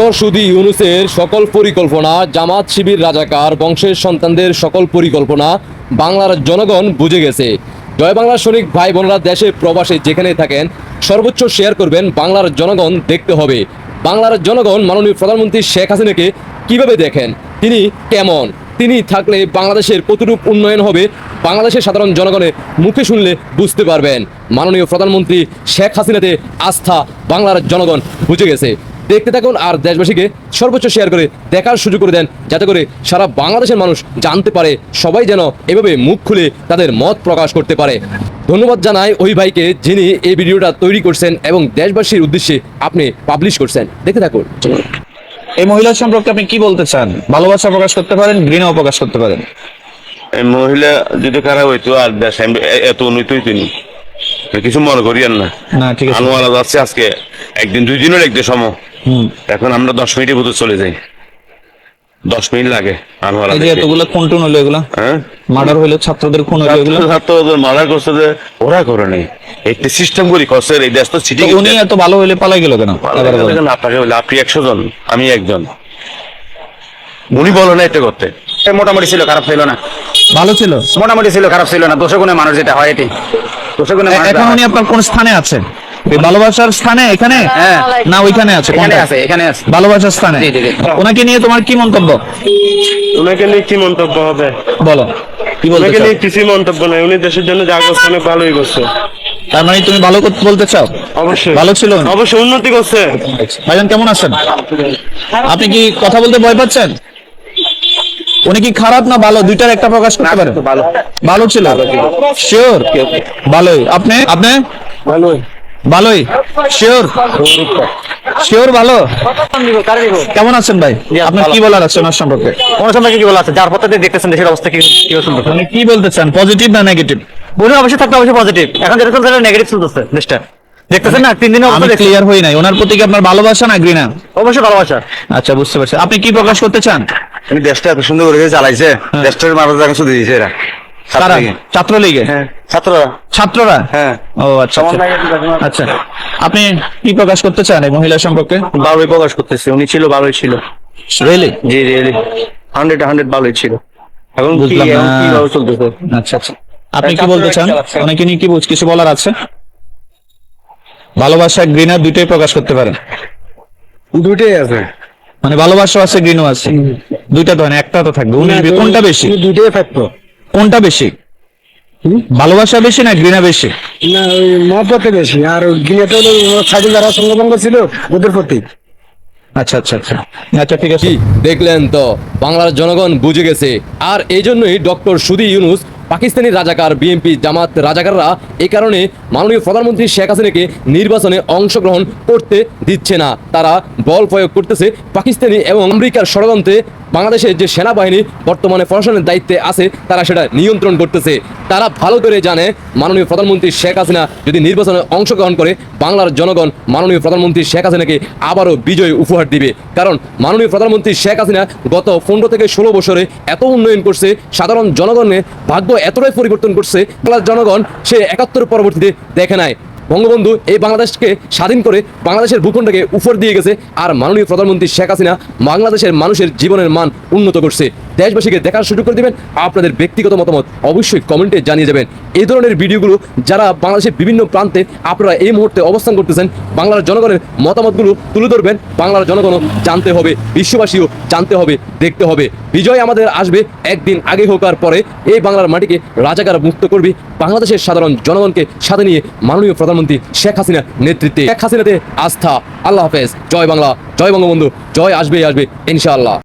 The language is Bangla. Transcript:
সুদি ইউনুসের সকল পরিকল্পনা, জামাত শিবির রাজাকার, বংশের সন্তানদের সকল পরিকল্পনা বাংলার জনগণ বুঝে গেছে। জয় বাংলার সৈনিক ভাই বোনরা দেশে প্রবাসে যেখানে থাকেন, সর্বোচ্চ শেয়ার করবেন বাংলার জনগণ দেখতে হবে। বাংলার জনগণ মাননীয় প্রধানমন্ত্রী শেখ হাসিনাকে কীভাবে দেখেন? তিনি কেমন? তিনি থাকলে বাংলাদেশের কতটুকু উন্নয়ন হবে? বাংলাদেশের সাধারণ জনগণের মুখে শুনলে বুঝতে পারবেন। মাননীয় প্রধানমন্ত্রী শেখ হাসিনাতে আস্থা বাংলার জনগণ বুঝে গেছে। দেখতে থাকুন আর দেশবাসীকে সর্বোচ্চ শেয়ার করে দেখার সুযোগ করে দেন যাতে করে সারা বাংলাদেশের মানুষ জানতে পারে সবাই যেন এভাবে মুখ খুলে তাদের মত প্রকাশ করতে পারে। ধন্যবাদ জানাই ওই ভাইকে যিনি এই ভিডিওটা তৈরি করছেন এবং দেশবাসীর উদ্দেশ্যে আপনি পাবলিশ করছেন। দেখতে থাকুন। এই মহিলা সম্পর্কে আপনি কি বলতে চান? ভালোবাসা প্রকাশ করতে পারেন ঘৃণাও প্রকাশ করতে পারেন? এই মহিলা যদি খারাপ হইতো আর দেশ এত উন্নত হইতনি। কিছু মনে করিয়েন না। না ঠিক আছে। আনোয়ারা যাচ্ছে আজকে। একদিন দুই দিনের একদিন সম হুম। এখন আমরা দশ মিনিটের ভিতর চলে যাই। দশ মিনিট লাগে আনোয়ারা এই যে এতগুলো খুন টুন হলো এগুলো? হ্যাঁ? মার্ডার হইল ছাত্রদের খুন হইল এগুলো? ছাত্রদের মারা করছে যে ওরা করে নাই। একটা সিস্টেম করি করছে এই দেশ তো সিটি উনি এত ভালো হইলে পালাই গেল কেন? আপনাকে বলে আপনি একশো জন আমি একজন। উনি বলো না এটা করতে। মোটামুটি ছিল খারাপ ছিল না। ভালো ছিল? মোটামুটি ছিল খারাপ ছিল না। দোষে গুণে মানুষ যেটা হয় এটি। দোষে গুণে এখন উনি আপনার কোন স্থানে আছে? এই ভালোবাসার স্থানে এখানে? হ্যাঁ। না ওইখানে আছে কোনটা? আছে এখানে আছে। ভালোবাসার স্থানে। ওনাকে নিয়ে তোমার কি মন্তব্য? ওনাকে নিয়ে কি মন্তব্য হবে? বলো। কি বলতে ওনাকে নিয়ে মন্তব্য নাই। উনি দেশের জন্য যা করছে অনেক ভালোই করছে। তার মানে তুমি ভালো করতে বলতে চাও? অবশ্যই। ভালো ছিল অবশ্যই উন্নতি করছে। ভাইজান কেমন আছেন? আপনি কি কথা বলতে ভয় পাচ্ছেন? উনি কি খারাপ না ভালো? দুইটার একটা প্রকাশ করতে পারেন ভালো। ভালো ছিল? শিওর ভালোই। আপনি? আপনি? ভালোই। ভালোই? শিওর শিওর ভালো? কেমন আছেন ভাই? আপনার কি বলার আছে ওনার সম্পর্কে? কোন সম্পর্কে কি বলা আছে? যার পথে দেখতেছেন দেশের অবস্থা কি কি মানে কি বলতে চান? পজিটিভ না নেগেটিভ বুঝে অবশ্যই থাকতে অবশ্যই পজিটিভ এখন যেটা চলছে নেগেটিভ চলতেছে দেশটা। দেখতেছেন না? তিন দিনের আমি। ক্লিয়ার হই নাই। ওনার প্রতি কি আপনার ভালোবাসা না ঘৃণা? অবশ্যই ভালোবাসা। আচ্ছা বুঝতে পারছি। আপনি কি প্রকাশ করতে চান? দেশটা এত সুন্দর করে চালাইছে দেশটার মারা জায়গা শুধু দিয়েছে এরা। ছাত্রলীগে। ছাত্রলীগে হ্যাঁ ছাত্ররা ছাত্ররা? হ্যাঁ। ও আচ্ছা আচ্ছা। আচ্ছা। আপনি কি প্রকাশ করতে চান এই মহিলা সম্পর্কে? ভালোই প্রকাশ করতেছে উনি ছিল ভালোই ছিল। রিয়েলি জি জি হান্ড্রেড হান্ড্রেড ভালোই ছিল। এখন বুঝলাম চলতেছে? আচ্ছা আচ্ছা। আপনি কি বলতে চান? অনেকে নিয়ে কি বুঝ- কিছু বলার আছে? ভালোবাসা ঘৃণা দুইটাই প্রকাশ করতে পারেন দুইটাই আছে। মানে ভালোবাসা আছে ঘৃণা আছে। দুইটা তো একটা তো থাকবে। উনি কোনটা বেশি? দুইটাই থাকতো। কোনটা বেশি? ভালোবাসা বেশি না ঘৃণা বেশি? না ওই মহব্বতে বেশি। আর গিনেতে হলো স্বাধীন যারা সঙ্গভঙ্গ ছিল ওদের প্রতি। আচ্ছা আচ্ছা আচ্ছা। আচ্ছা ঠিক আছে। দেখলেন তো? বাংলার জনগণ বুঝে গেছে। আর এই জন্যই ডক্টর সুদি ইউনুস পাকিস্তানি রাজাকার বিএনপি জামাত রাজাকাররা এই কারণে মাননীয় প্রধানমন্ত্রী শেখ হাসিনাকে নির্বাচনে অংশগ্রহণ করতে দিচ্ছে না। তারা বল প্রয়োগ করতেছে পাকিস্তানি এবং আমেরিকার ষড়যন্ত্রে বাংলাদেশের যে সেনাবাহিনী বর্তমানে প্রশাসনের দায়িত্বে আছে, তারা সেটা নিয়ন্ত্রণ করতেছে। তারা ভালো করে জানে মাননীয় প্রধানমন্ত্রী শেখ হাসিনা যদি নির্বাচনে অংশগ্রহণ করে, বাংলার জনগণ মাননীয় প্রধানমন্ত্রী শেখ হাসিনাকে আবারও বিজয় উপহার দিবে। কারণ মাননীয় প্রধানমন্ত্রী শেখ হাসিনা গত পনেরো থেকে ষোলো বছরে এত উন্নয়ন করছে, সাধারণ জনগণের ভাগ্য এতটাই পরিবর্তন করছে, বাংলার জনগণ সে একাত্তর পরবর্তীতে দেখে নাই। বঙ্গবন্ধু এই বাংলাদেশকে স্বাধীন করে বাংলাদেশের ভূখণ্ডকে উপর দিয়ে গেছে আর মাননীয় প্রধানমন্ত্রী শেখ হাসিনা বাংলাদেশের মানুষের জীবনের মান উন্নত করছে। দেশবাসীকে দেখার সুযোগ করে দেবেন, আপনাদের ব্যক্তিগত মতামত অবশ্যই কমেন্টে জানিয়ে যাবেন। এই ধরনের ভিডিওগুলো যারা বাংলাদেশের বিভিন্ন প্রান্তে আপনারা এই মুহূর্তে অবস্থান করতেছেন, বাংলার জনগণের মতামতগুলো তুলে ধরবেন, বাংলার জনগণও জানতে হবে, বিশ্ববাসীও জানতে হবে, দেখতে হবে। বিজয় আমাদের আসবে একদিন আগে হোক আর পরে। এই বাংলার মাটিকে রাজাকার মুক্ত করবি, বাংলাদেশের সাধারণ জনগণকে সাথে নিয়ে মাননীয় প্রধানমন্ত্রী শেখ হাসিনার নেতৃত্বে। শেখ হাসিনাতে আস্থা। আল্লাহ হাফেজ। জয় বাংলা। জয় বঙ্গবন্ধু। জয় আসবে আসবে, ইনশাআল্লাহ।